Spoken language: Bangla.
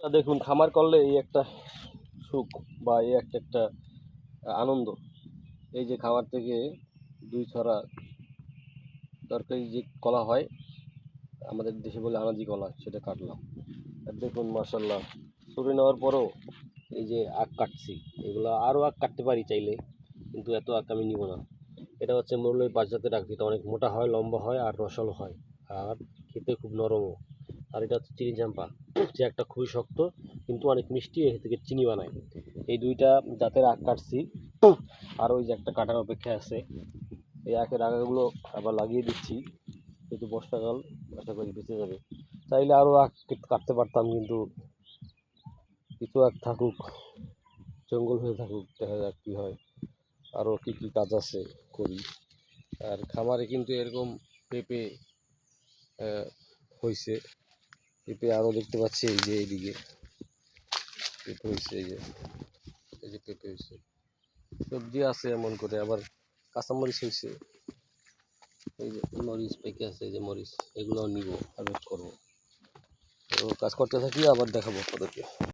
দেখুন, খামার করলে এই একটা সুখ বা এই একটা একটা আনন্দ। এই যে খামার থেকে দুই ছড়া তরকারি যে কলা হয়, আমাদের দেশে বলে আনাজি কলা, সেটা কাটলাম। আর দেখুন মার্শাল্লাহ ছুরি নেওয়ার পরও এই যে আখ কাটছি, এগুলো আরও আখ কাটতে পারি চাইলে, কিন্তু এত আখ আমি নিব না। এটা হচ্ছে মোরলের পাঁচ জাতের আখ যেটা অনেক মোটা হয়, লম্বা হয় আর রসালো হয়, আর খেতে খুব নরমও। আর এটা হচ্ছে চিনি চাম্পা যে একটা খুবই শক্ত, কিন্তু অনেক মিষ্টি, এর থেকে চিনি বানায়। এই দুইটা জাতের আখ কাটছি। আর ওই যে একটা কাটার অপেক্ষা আছে। এই আখের আগাগুলো আবার লাগিয়ে দিচ্ছি। যেহেতু বর্ষাকাল আশা করি বেঁচে যাবে। চাইলে আরও আখ কেট- কাটতে পারতাম, কিন্তু কিছু আখ থাকুক, জঙ্গল হয়ে থাকুক, দেখা যাক কী হয়। আরও কী কী কাজ আছে, করি। আর খামারে কিন্তু এরকম পেঁপে হয়েছে পেঁপে আরও দেখতে পাচ্ছি এই যে এইদিকে পেঁপে হয়েছে, এই যে এই যে পেঁপে হয়েছে। সবজি আছে এমন করে, আবার কাঁচামরিচ হয়েছে। এই যে মরিচ পেকে আছে, এই যে মরিচ, এগুলো নিব হারভেস্ট করব। তো কাজ করতে থাকি, আবার দেখাবো আপনাদেরকে।